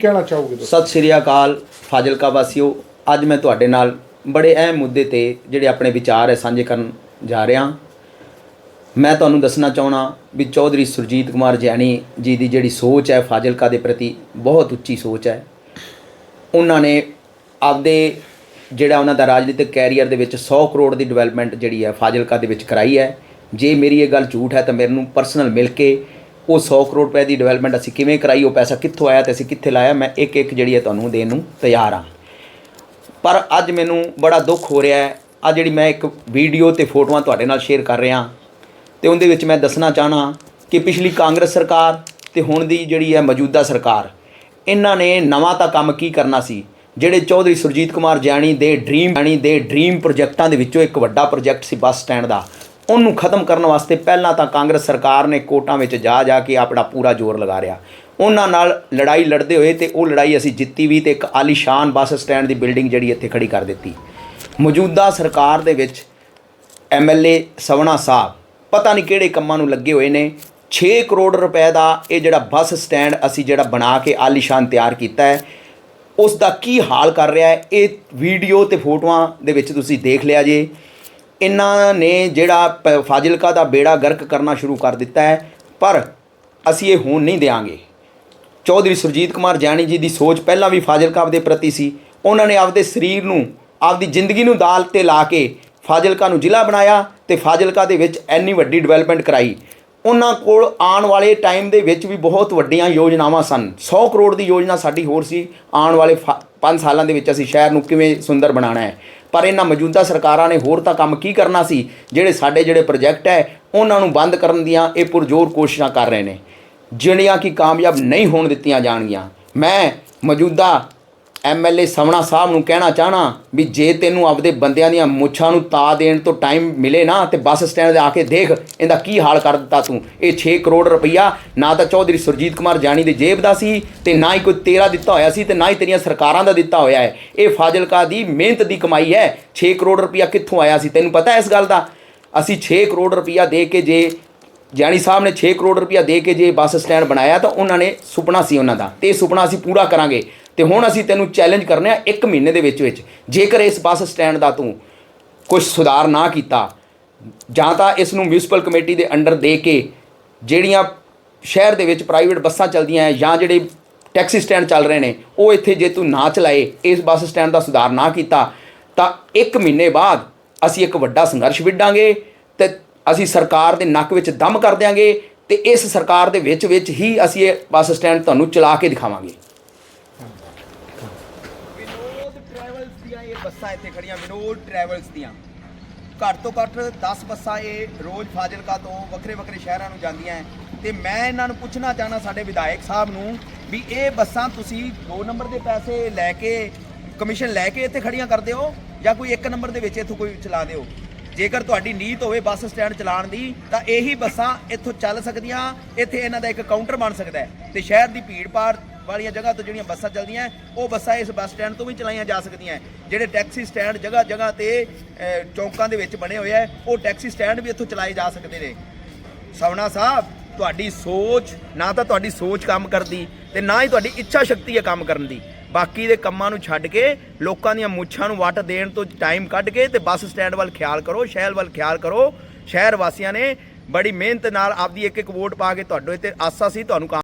ਕਹਿਣਾ ਚਾਹੋਗੇ ਤੁਸੀਂ? ਸਤਿ ਸ਼੍ਰੀ ਅਕਾਲ ਫਾਜ਼ਿਲਕਾ ਵਾਸੀਓ। ਅੱਜ ਮੈਂ ਤੁਹਾਡੇ ਨਾਲ ਬੜੇ ਅਹਿਮ ਮੁੱਦੇ ਤੇ ਜਿਹੜੇ ਆਪਣੇ ਵਿਚਾਰ ਹੈ ਸਾਂਝੇ ਕਰਨ ਜਾ ਰਿਹਾ। ਮੈਂ ਤੁਹਾਨੂੰ ਦੱਸਣਾ ਚਾਹਣਾ ਵੀ ਚੌਧਰੀ ਸੁਰਜੀਤ ਕੁਮਾਰ ਜੈਣੀ ਜੀ ਦੀ ਜਿਹੜੀ ਸੋਚ ਹੈ ਫਾਜ਼ਿਲਕਾ ਦੇ ਪ੍ਰਤੀ ਬਹੁਤ ਉੱਚੀ ਸੋਚ ਹੈ। ਉਹਨਾਂ ਨੇ ਆਪਦੇ ਜਿਹੜਾ ਉਹਨਾਂ ਦਾ ਰਾਜਨੀਤਿਕ ਕੈਰੀਅਰ ਦੇ ਵਿੱਚ 100 ਕਰੋੜ ਦੀ ਡਿਵੈਲਪਮੈਂਟ ਜਿਹੜੀ ਹੈ ਫਾਜ਼ਿਲਕਾ ਦੇ ਵਿੱਚ ਕਰਾਈ ਹੈ। ਜੇ ਮੇਰੀ ਇਹ ਗੱਲ ਝੂਠ ਹੈ ਤਾਂ ਮੈਨੂੰ ਪਰਸਨਲ ਮਿਲ ਕੇ ਉਹ 100 ਕਰੋੜ ਰੁਪਏ ਦੀ ਡਿਵੈਲਪਮੈਂਟ ਅਸੀਂ ਕਿਵੇਂ ਕਰਾਈ, ਉਹ ਪੈਸਾ ਕਿੱਥੋਂ ਆਇਆ ਤੇ ਅਸੀਂ ਕਿੱਥੇ ਲਾਇਆ, ਮੈਂ ਇੱਕ ਇੱਕ ਜਿਹੜੀ ਹੈ ਤੁਹਾਨੂੰ ਦੇਣ ਨੂੰ ਤਿਆਰ ਹਾਂ। ਪਰ ਅੱਜ ਮੈਨੂੰ ਬੜਾ ਦੁੱਖ ਹੋ ਰਿਹਾ ਹੈ। ਆ ਜਿਹੜੀ ਮੈਂ ਇੱਕ ਵੀਡੀਓ ਤੇ ਫੋਟੋਆਂ ਤੁਹਾਡੇ ਨਾਲ ਸ਼ੇਅਰ ਕਰ ਰਿਹਾ ਤੇ ਉਹਦੇ ਵਿੱਚ ਮੈਂ ਦੱਸਣਾ ਚਾਹਣਾ ਕਿ ਪਿਛਲੀ ਕਾਂਗਰਸ ਸਰਕਾਰ ਤੇ ਹੁਣ ਦੀ ਜਿਹੜੀ ਹੈ ਮੌਜੂਦਾ ਸਰਕਾਰ, ਇਹਨਾਂ ਨੇ ਨਵਾਂ ਤਾਂ ਕੰਮ ਕੀ ਕਰਨਾ ਸੀ? ਜਿਹੜੇ ਚੌਧਰੀ ਸੁਰਜੀਤ ਕੁਮਾਰ ਜਾਣੀ ਦੇ ਡ੍ਰੀਮ ਜਾਣੀ ਦੇ ਡ੍ਰੀਮ ਪ੍ਰੋਜੈਕਟਾਂ ਦੇ ਵਿੱਚੋਂ ਇੱਕ ਵੱਡਾ ਪ੍ਰੋਜੈਕਟ ਸੀ ਬੱਸ ਸਟੈਂਡ ਦਾ। ਉਹਨੂੰ ਖਤਮ ਕਰਨ ਵਾਸਤੇ ਪਹਿਲਾਂ ਤਾਂ ਕਾਂਗਰਸ ਸਰਕਾਰ ਨੇ ਕੋਟਾਂ ਵਿੱਚ ਜਾ ਜਾ ਕੇ ਆਪਣਾ ਪੂਰਾ ਜ਼ੋਰ ਲਗਾ ਰਿਹਾ। ਉਹਨਾਂ ਨਾਲ ਲੜਾਈ ਲੜਦੇ ਹੋਏ ਤੇ ਉਹ ਲੜਾਈ ਅਸੀਂ ਜਿੱਤੀ ਵੀ ਤੇ ਇੱਕ ਆਲੀਸ਼ਾਨ ਬੱਸ ਸਟੈਂਡ ਦੀ ਬਿਲਡਿੰਗ ਜਿਹੜੀ ਇੱਥੇ ਖੜੀ ਕਰ ਦਿੱਤੀ। ਮੌਜੂਦਾ ਸਰਕਾਰ ਦੇ ਵਿੱਚ ਐਮਐਲਏ ਸਵਣਾ ਸਾਹਿਬ, ਪਤਾ ਨਹੀਂ ਕਿਹੜੇ ਕੰਮਾਂ ਨੂੰ ਲੱਗੇ ਹੋਏ ਨੇ 6 ਕਰੋੜ ਰੁਪਏ ਦਾ ਇਹ ਜਿਹੜਾ ਬੱਸ ਸਟੈਂਡ ਅਸੀਂ ਜਿਹੜਾ ਬਣਾ ਕੇ ਆਲੀਸ਼ਾਨ ਤਿਆਰ ਕੀਤਾ ਹੈ ਉਸ ਦਾ ਕੀ ਹਾਲ ਕਰ ਰਿਹਾ ਹੈ, ਇਹ ਵੀਡੀਓ ਤੇ ਫੋਟੋਆਂ ਦੇ ਵਿੱਚ ਤੁਸੀਂ ਦੇਖ ਲਿਆ ਜੇ। ਇਹਨਾਂ ਨੇ ਜਿਹੜਾ ਪ- ਫਾਜ਼ਿਲਕਾ ਦਾ ਬੇੜਾ ਗਰਕ ਕਰਨਾ ਸ਼ੁਰੂ ਕਰ ਦਿੱਤਾ ਹੈ, ਪਰ ਅਸੀਂ ਇਹ ਹੋਣ ਨਹੀਂ ਦੇਵਾਂਗੇ ਚੌਧਰੀ ਸੁਰਜੀਤ ਕੁਮਾਰ ਜਾਣੀ ਜੀ ਦੀ ਸੋਚ ਪਹਿਲਾਂ ਵੀ ਫਾਜ਼ਿਲਕਾ ਦੇ ਪ੍ਰਤੀ ਸੀ। ਉਹਨਾਂ ਨੇ ਆਪਦੇ ਸਰੀਰ ਨੂੰ, ਆਪਦੀ ਜ਼ਿੰਦਗੀ ਨੂੰ ਦਾਲ ਤੇ ਲਾ ਕੇ ਫਾਜ਼ਿਲਕਾ ਨੂੰ ਜ਼ਿਲ੍ਹਾ ਬਣਾਇਆ ਤੇ ਫਾਜ਼ਿਲਕਾ ਦੇ ਵਿੱਚ ਐਨੀ ਵੱਡੀ ਡਿਵੈਲਪਮੈਂਟ ਕਰਾਈ। ਉਹਨਾਂ ਕੋਲ ਆਉਣ ਵਾਲੇ ਟਾਈਮ ਦੇ ਵਿੱਚ ਵੀ ਬਹੁਤ ਵੱਡੀਆਂ ਯੋਜਨਾਵਾਂ ਸਨ। 100 ਕਰੋੜ ਦੀ ਯੋਜਨਾ ਸਾਡੀ ਹੋਰ ਸੀ। ਆਉਣ ਵਾਲੇ 5 ਸਾਲਾਂ ਦੇ ਵਿੱਚ ਅਸੀਂ ਸ਼ਹਿਰ ਨੂੰ ਕਿਵੇਂ ਸੁੰਦਰ ਬਣਾਉਣਾ ਹੈ। ਪਰ ਇਹਨਾਂ ਮੌਜੂਦਾ ਸਰਕਾਰਾਂ ਨੇ ਹੋਰ ਤਾਂ ਕੰਮ ਕੀ ਕਰਨਾ ਸੀ? ਜਿਹੜੇ ਸਾਡੇ ਜਿਹੜੇ ਪ੍ਰੋਜੈਕਟ ਹੈ, ਉਹਨਾਂ ਨੂੰ ਬੰਦ ਕਰਨ ਦੀਆਂ ਇਹ ਪੁਰਜ਼ੋਰ ਕੋਸ਼ਿਸ਼ਾਂ ਕਰ ਰਹੇ ਨੇ। ਜਿਹੜੀਆਂ ਕਿ ਕਾਮਯਾਬ ਨਹੀਂ ਹੋਣ ਦਿੱਤੀਆਂ ਜਾਣਗੀਆਂ। ਮੈਂ ਮੌਜੂਦਾ ਐਮਐਲਏ ਸਮਣਾ ਸਾਹਿਬ ਨੂੰ ਕਹਿਣਾ ਚਾਹਣਾ ਵੀ ਜੇ ਤੈਨੂੰ ਆਪਦੇ ਬੰਦਿਆਂ ਦੀਆਂ ਮੁੱਛਾਂ ਨੂੰ ਤਾ ਦੇਣ ਤੋਂ ਟਾਈਮ ਮਿਲੇ ਨਾ ਤੇ ਬੱਸ ਸਟੈਂਡ ਤੇ ਆ ਕੇ ਦੇਖ ਇਹਦਾ ਕੀ ਹਾਲ ਕਰ ਦਿੱਤਾ ਤੂੰ। ਇਹ 6 ਕਰੋੜ ਰੁਪਈਆ ਨਾ ਤਾਂ ਚੌਧਰੀ ਸੁਰਜੀਤ ਕੁਮਾਰ ਜਾਣੀ ਦੀ ਜੇਬ ਦਾ ਸੀ ਤੇ ਨਾ ਹੀ ਕੋਈ ਤੇਰਾ ਦਿੱਤਾ ਹੋਇਆ ਸੀ ਤੇ ਨਾ ਹੀ ਤੇਰੀਆਂ ਸਰਕਾਰਾਂ ਦਾ ਦਿੱਤਾ ਹੋਇਆ ਹੈ। ਇਹ ਫਾਜ਼ਿਲਕਾ ਦੀ ਮਿਹਨਤ ਦੀ ਕਮਾਈ ਹੈ। 6 ਕਰੋੜ ਰੁਪਈਆ ਕਿੱਥੋਂ ਆਇਆ ਸੀ? ਤੈਨੂੰ ਪਤਾ ਇਸ ਗੱਲ ਦਾ? ਅਸੀਂ 6 ਕਰੋੜ ਰੁਪਈਆ ਦੇ ਕੇ ਜੇ ਜਾਣੀ ਸਾਹਿਬ ਨੇ 6 ਕਰੋੜ ਰੁਪਇਆ ਦੇ ਕੇ ਜੇ ਬੱਸ ਸਟੈਂਡ ਬਣਾਇਆ ਤਾਂ ਉਹਨਾਂ ਨੇ ਸੁਪਨਾ ਸੀ ਉਹਨਾਂ ਦਾ ਤੇ ਇਹ ਸੁਪਨਾ ਅਸੀਂ ਪੂਰਾ ਕਰਾਂਗੇ। ਤੇ ਹੁਣ ਅਸੀਂ ਤੈਨੂੰ ਚੈਲੰਜ ਕਰਨੇ ਆ 1 ਮਹੀਨੇ ਦੇ ਵਿੱਚ ਵਿੱਚ। ਜੇਕਰ ਇਸ ਬੱਸ ਸਟੈਂਡ ਦਾ ਤੂੰ ਕੁਝ ਸੁਧਾਰ ਨਾ ਕੀਤਾ, ਜਾਂ ਤਾਂ ਇਸ ਨੂੰ ਮਿਊਨਿਸਪਲ ਕਮੇਟੀ ਦੇ ਅੰਡਰ ਦੇ ਕੇ ਜਿਹੜੀਆਂ ਸ਼ਹਿਰ ਦੇ ਵਿੱਚ ਪ੍ਰਾਈਵੇਟ ਬੱਸਾਂ ਚੱਲਦੀਆਂ ਹੈ ਜਾਂ ਜਿਹੜੇ ਟੈਕਸੀ ਸਟੈਂਡ ਚੱਲ ਰਹੇ ਨੇ, ਉਹ ਇੱਥੇ ਜੇ ਤੂੰ ਨਾ ਚਲਾਏ, ਇਸ ਬੱਸ ਸਟੈਂਡ ਦਾ ਸੁਧਾਰ ਨਾ ਕੀਤਾ, ਤਾਂ 1 ਮਹੀਨੇ ਬਾਅਦ ਅਸੀਂ ਇੱਕ ਵੱਡਾ ਸੰਘਰਸ਼ ਵਿੱਢਾਂਗੇ ਤੇ ਅਸੀਂ ਸਰਕਾਰ ਦੇ ਨੱਕ ਵਿੱਚ ਦਮ ਕਰ ਦਿਆਂਗੇ ਤੇ ਇਸ ਸਰਕਾਰ ਦੇ ਵਿੱਚ ਵਿੱਚ ਹੀ ਅਸੀਂ ਇਹ ਬੱਸ ਸਟੈਂਡ ਤੁਹਾਨੂੰ ਚਲਾ ਕੇ ਦਿਖਾਵਾਂਗੇ ਵਿਨੋਦ ਟਰੈਵਲਸ ਦੀਆਂ ਇਹ ਬੱਸਾਂ ਇੱਥੇ ਖੜੀਆਂ ਵਿਨੋਦ ਟਰੈਵਲਸ ਦੀਆਂ। ਘੱਟ ਤੋਂ ਘੱਟ 10 ਬੱਸਾਂ ਇਹ ਰੋਜ਼ ਫਾਜ਼ਿਲਕਾ ਤੋਂ ਵੱਖਰੇ ਵੱਖਰੇ ਸ਼ਹਿਰਾਂ ਨੂੰ ਜਾਂਦੀਆਂ ਹੈ ਤੇ ਮੈਂ ਇਹਨਾਂ ਨੂੰ ਪੁੱਛਣਾ ਚਾਹਨਾ ਸਾਡੇ ਵਿਧਾਇਕ ਸਾਹਿਬ ਨੂੰ ਵੀ ਇਹ ਬੱਸਾਂ ਤੁਸੀਂ 2 ਨੰਬਰ ਦੇ ਪੈਸੇ ਲੈ ਕੇ, ਕਮਿਸ਼ਨ ਲੈ ਕੇ ਇੱਥੇ ਖੜੀਆਂ ਕਰਦੇ ਹੋ ਜਾਂ ਕੋਈ 1 ਨੰਬਰ ਦੇ ਵਿੱਚ ਇੱਥੋਂ ਕੋਈ ਚਲਾ ਦਿਓ? ਜੇਕਰ ਤੁਹਾਡੀ ਨੀਤ ਹੋਵੇ ਬੱਸ ਸਟੈਂਡ ਚਲਾਉਣ ਦੀ, ਤਾਂ ਇਹੀ ਬੱਸਾਂ ਇੱਥੋਂ ਚੱਲ ਸਕਦੀਆਂ, ਇੱਥੇ ਇਹਨਾਂ ਦਾ ਇੱਕ ਕਾਊਂਟਰ ਬਣ ਸਕਦਾ ਹੈ ਤੇ ਸ਼ਹਿਰ ਦੀ ਭੀੜ ਭਾੜ ਵਾਲੀਆਂ ਜਗ੍ਹਾ ਤੋਂ ਜਿਹੜੀਆਂ ਬੱਸਾਂ ਚੱਲਦੀਆਂ ਉਹ ਬੱਸਾਂ ਇਸ ਬੱਸ ਸਟੈਂਡ ਤੋਂ ਵੀ ਚਲਾਈਆਂ ਜਾ ਸਕਦੀਆਂ ਜਿਹੜੇ ਟੈਕਸੀ ਸਟੈਂਡ ਜਗ੍ਹਾ ਜਗ੍ਹਾ ਤੇ ਚੌਂਕਾਂ ਦੇ ਵਿੱਚ ਬਣੇ ਹੋਏ ਆ ਉਹ ਟੈਕਸੀ ਸਟੈਂਡ ਵੀ ਇੱਥੋਂ ਚਲਾਏ ਜਾ ਸਕਦੇ ਨੇ। ਸਵਣਾ ਸਾਹਿਬ, ਤੁਹਾਡੀ ਸੋਚ, ਨਾ ਤਾਂ ਤੁਹਾਡੀ ਸੋਚ ਕੰਮ ਕਰਦੀ ਤੇ ਨਾ ਹੀ ਤੁਹਾਡੀ ਇੱਛਾ ਸ਼ਕਤੀ ਹੈ ਕੰਮ ਕਰਨ ਦੀ। ਬਾਕੀ ਦੇ ਕੰਮਾਂ ਨੂੰ ਛੱਡ ਕੇ, ਲੋਕਾਂ ਦੀਆਂ ਮੁੱਛਾਂ ਨੂੰ ਵੱਟ ਦੇਣ ਤੋਂ ਟਾਈਮ ਕੱਢ ਕੇ ਤੇ ਬੱਸ ਸਟੈਂਡ ਵੱਲ ਖਿਆਲ ਕਰੋ, ਸ਼ਹਿਰ ਵੱਲ ਖਿਆਲ ਕਰੋ। ਸ਼ਹਿਰ ਵਾਸੀਆਂ ਨੇ ਬੜੀ ਮਿਹਨਤ ਨਾਲ ਆਪਦੀ ਇੱਕ ਇੱਕ ਵੋਟ ਪਾ ਕੇ ਤੁਹਾਡੇ ਤੇ ਆਸਾ ਸੀ, ਤੁਹਾਨੂੰ ਕੰਮ